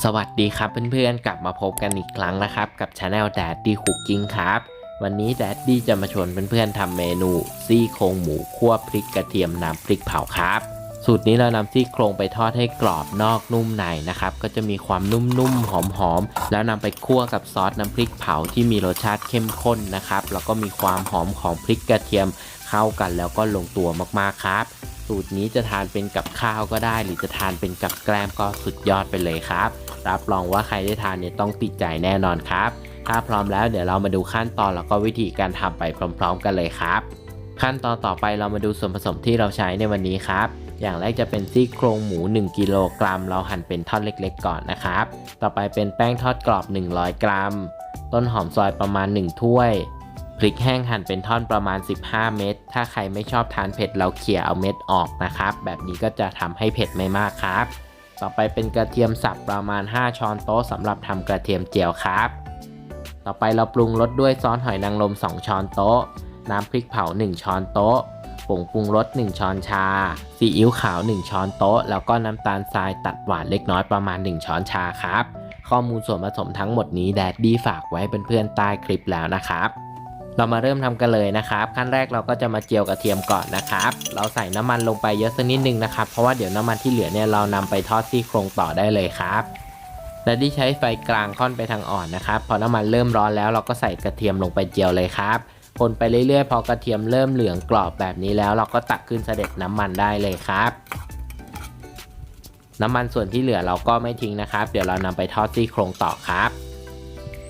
สวัสดีครับเพื่อนๆ กลับมาพบกันอีกครั้งนะครับ กับช anel Daddy Cooking ครับ วันนี้ Daddy จะมาชวนเพื่อนๆทำเมนู ซี่โครงหมูคั่วพริกกระเทียมน้ำพริกเผาครับ สูตรนี้เรานำซี่โครงไปทอดให้กรอบนอกนุ่มในนะครับ ก็จะมีความนุ่มๆ หอมๆ แล้วนำไปคั่วกับซอสน้ำพริกเผาที่มีรสชาติเข้มข้นนะครับ แล้วก็มีความหอมของพริกกระเทียมเข้ากันแล้วก็ลงตัวมากๆครับ สูตรนี้จะทานเป็นกับข้าวก็ได้ หรือจะทานเป็นกับแกล้มก็สุดยอดไปเลยครับ รับรองว่าใครได้ทานเนี่ยต้องติดใจแน่นอนครับ ถ้าพร้อมแล้วเดี๋ยวเรามาดูขั้นตอนแล้วก็วิธีการทำไปพร้อม ๆ กันเลยครับ ขั้นตอนต่อไปเรามาดูส่วนผสมที่เราใช้ในวันนี้ครับอย่างแรกจะเป็นซี่โครงหมู 1 กิโลกรัม เราหั่นเป็นท่อนเล็กๆ ก่อนนะครับ ต่อไปเป็นแป้งทอดกรอบ 100 กรัม ต้นหอมซอยประมาณ 1 ถ้วย พริกแห้งหั่นเป็นท่อนประมาณ 15 เม็ด ถ้าใครไม่ชอบทานเผ็ดเราเขี่ยเอาเม็ดออกนะครับ แบบนี้ก็จะทำให้เผ็ดไม่มากครับ ต่อไปเป็นกระเทียมสับประมาณ 5 ช้อนโต๊ะสำหรับทำกระเทียมเจียวครับ ต่อไปเราปรุงรสด้วยซอสหอยนางรม 2 ช้อนโต๊ะ น้ำพริกเผา 1 ช้อนโต๊ะผงปรุงรส 1 ช้อนชา ซีอิ๊วขาว 1 ช้อนโต๊ะ แล้วก็น้ำตาลทรายตัดหวานเล็กน้อยประมาณ 1 ช้อนชาครับ ข้อมูลส่วนผสมทั้งหมดนี้แดดดี้ฝากไว้เพื่อนๆใต้คลิปแล้วนะครับ เรามาเริ่มทำกันเลยนะครับ ขั้นแรกเราก็จะมาเจียวกระเทียมก่อนนะครับ เราใส่น้ำมันลงไปเยอะสักนิดนึงนะครับ เพราะว่าเดี๋ยวน้ำมันที่เหลือเนี่ยเรานำไปทอดซี่โครงต่อได้เลยครับ และที่ใช้ไฟกลางค่อนไปทางอ่อนนะครับ พอน้ำมันเริ่มร้อนแล้วเราก็ใส่กระเทียมลงไปเจียวเลยครับ คนไปเรื่อยๆ พอกระเทียมเริ่มเหลืองกรอบแบบนี้แล้ว เราก็ตักขึ้นเสด็จน้ำมันได้เลยครับ น้ำมันส่วนที่เหลือเราก็ไม่ทิ้งนะครับ เดี๋ยวเรานำไปทอดซี่โครงต่อครับ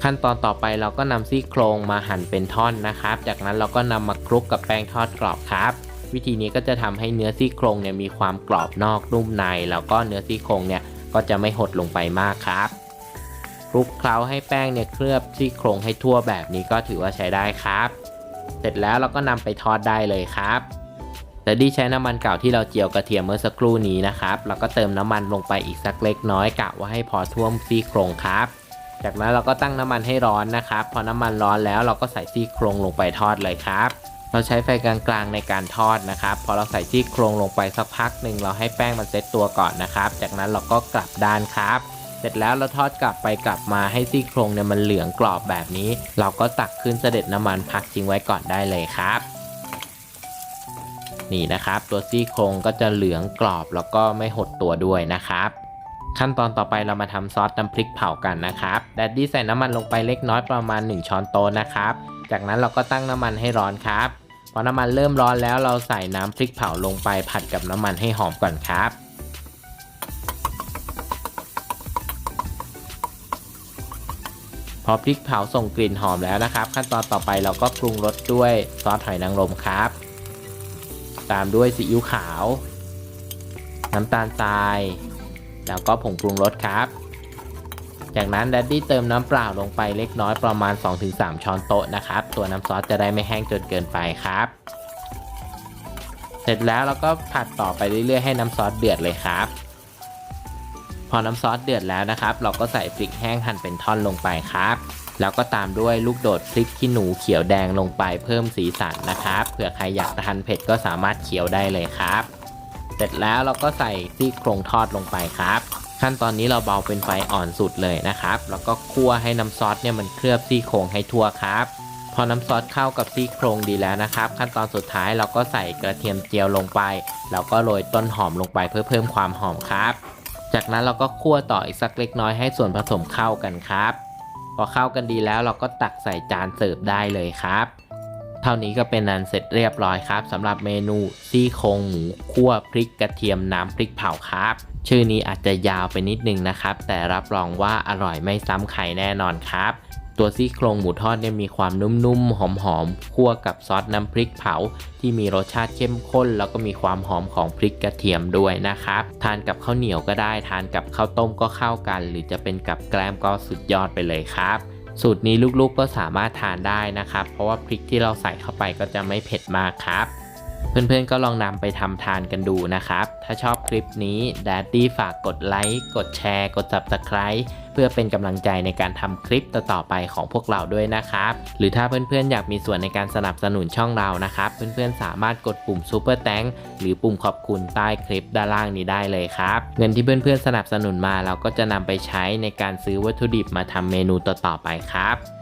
ขั้นตอนต่อไปเราก็นำซี่โครงมาหั่นเป็นท่อนนะครับ จากนั้นเราก็นำมาคลุกกับแป้งทอดกรอบครับ วิธีนี้ก็จะทำให้เนื้อซี่โครงเนี่ยมีความกรอบนอกนุ่มใน แล้วก็เนื้อซี่โครงเนี่ยก็จะไม่หดลงไปมากครับคลุกเคล้าให้แป้งเนี่ยเคลือบซี่โครงให้ทั่วแบบนี้ก็ถือว่าใช้ได้ครับ เสร็จแล้วเราก็นำไปทอดได้เลยครับแต่ดีใช้น้ำมันเก่าที่เราเจียวกระเทียมเมื่อสักครู่นี้นะครับ แล้วก็เติมน้ำมันลงไปอีกสักเล็กน้อยกะว่าให้พอท่วมซี่โครงครับ จากนั้นเราก็ตั้งน้ำมันให้ร้อนนะครับ พอน้ำมันร้อนแล้วเราก็ใส่ซี่โครงลงไปทอดเลยครับ เราใช้ไฟกลางๆในการทอดนะครับ พอเราใส่ซี่โครงลงไปสักพักหนึ่งเราให้แป้งมันเซตตัวก่อนนะครับ จากนั้นเราก็กลับด้านครับ เสร็จแล้วเราทอดกลับไปกลับมาให้ซี่โครงเนี่ยมันเหลืองกรอบแบบนี้ เราก็ตักขึ้นเสด็จน้ำมันพักทิ้งไว้ก่อนได้เลยครับนี่นะครับ ตัวซี่โครงก็จะเหลืองกรอบแล้วก็ไม่หดตัวด้วยนะครับ ขั้นตอนต่อไปเรามาทำซอสน้ำพริกเผากันนะครับแดดดี้ใส่น้ำมันลงไปเล็กน้อยประมาณ 1 ช้อนโต๊ะนะครับ จากนั้นเราก็ตั้งน้ำมันให้ร้อนครับ พอน้ำมันเริ่มร้อนแล้วเราใส่น้ำพริกเผาลงไปผัดกับน้ำมันให้หอมก่อนครับพอพริกเผาส่งกลิ่นหอมแล้วนะครับ ขั้นตอนต่อไปเราก็ปรุงรสด้วยซอสหอยนางรมครับ ตามด้วยซีอิ๊วขาว น้ำตาลทราย แล้วก็ผงปรุงรสครับ จากนั้นแดดดี้เติมน้ำเปล่าลงไปเล็กน้อยประมาณ 2-3 ช้อนโต๊ะนะครับ ตัวน้ำซอสจะได้ไม่แห้งจนเกินไปครับ เสร็จแล้วเราก็ผัดต่อไปเรื่อยๆให้น้ำซอสเดือดเลยครับ พอน้ำซอสเดือดแล้วนะครับ เราก็ใส่พริกแห้งหั่นเป็นท่อนลงไปครับแล้วก็ตามด้วยลูกโดดพริกขี้หนูเขียวแดงลงไปเพิ่มสีสันนะครับ เผื่อใครอยากทานเผ็ดก็สามารถเคี้ยวได้เลยครับ เสร็จแล้วเราก็ใส่ซี่โครงทอดลงไปครับ ขั้นตอนนี้เราเบาเป็นไฟอ่อนสุดเลยนะครับ แล้วก็คั่วให้น้ำซอสเนี่ยมันเคลือบซี่โครงให้ทั่วครับ พอน้ำซอสเข้ากับซี่โครงดีแล้วนะครับ ขั้นตอนสุดท้ายเราก็ใส่กระเทียมเจียวลงไป แล้วก็โรยต้นหอมลงไปเพื่อเพิ่มความหอมครับ จากนั้นเราก็คั่วต่ออีกสักเล็กน้อยให้ส่วนผสมเข้ากันครับ พอเข้ากันดีแล้วเราก็ตักใส่จานเสิร์ฟได้เลยครับ เท่านี้ก็เป็นอันเสร็จเรียบร้อยครับสำหรับเมนูซี่โครงหมูคั่วพริกกระเทียมน้ำพริกเผาครับ ชื่อนี้อาจจะยาวไปนิดนึงนะครับ แต่รับรองว่าอร่อยไม่ซ้ำใครแน่นอนครับ ตัวซี่โครงหมูทอดเนี่ยมีความนุ่มๆ หอมๆ คั่วกับซอสน้ำพริกเผา ที่มีรสชาติเข้มข้น แล้วก็มีความหอมของพริกกระเทียมด้วยนะครับ ทานกับข้าวเหนียวก็ได้ ทานกับข้าวต้มก็เข้ากัน หรือจะเป็นกับแกล้มก็สุดยอดไปเลยครับ สูตรนี้ลูกๆก็สามารถทานได้นะครับ เพราะว่าพริกที่เราใส่เข้าไปก็จะไม่เผ็ดมากครับ เพื่อนๆก็ลองนำไปทำทานกันดูนะครับ ถ้าชอบคลิปนี้แดดดี้ฝากกดไลค์ กดแชร์ กด subscribe เพื่อเป็นกำลังใจในการทำคลิปต่อๆไปของพวกเราด้วยนะครับ หรือถ้าเพื่อนๆอยากมีส่วนในการสนับสนุนช่องเรานะครับ เพื่อนๆสามารถกดปุ่ม Super Thank หรือปุ่มขอบคุณใต้คลิปด้านล่างนี้ได้เลยครับ เงินที่เพื่อนๆสนับสนุนมาเราก็จะนำไปใช้ในการซื้อวัตถุดิบมาทำเมนูต่อๆไปครับ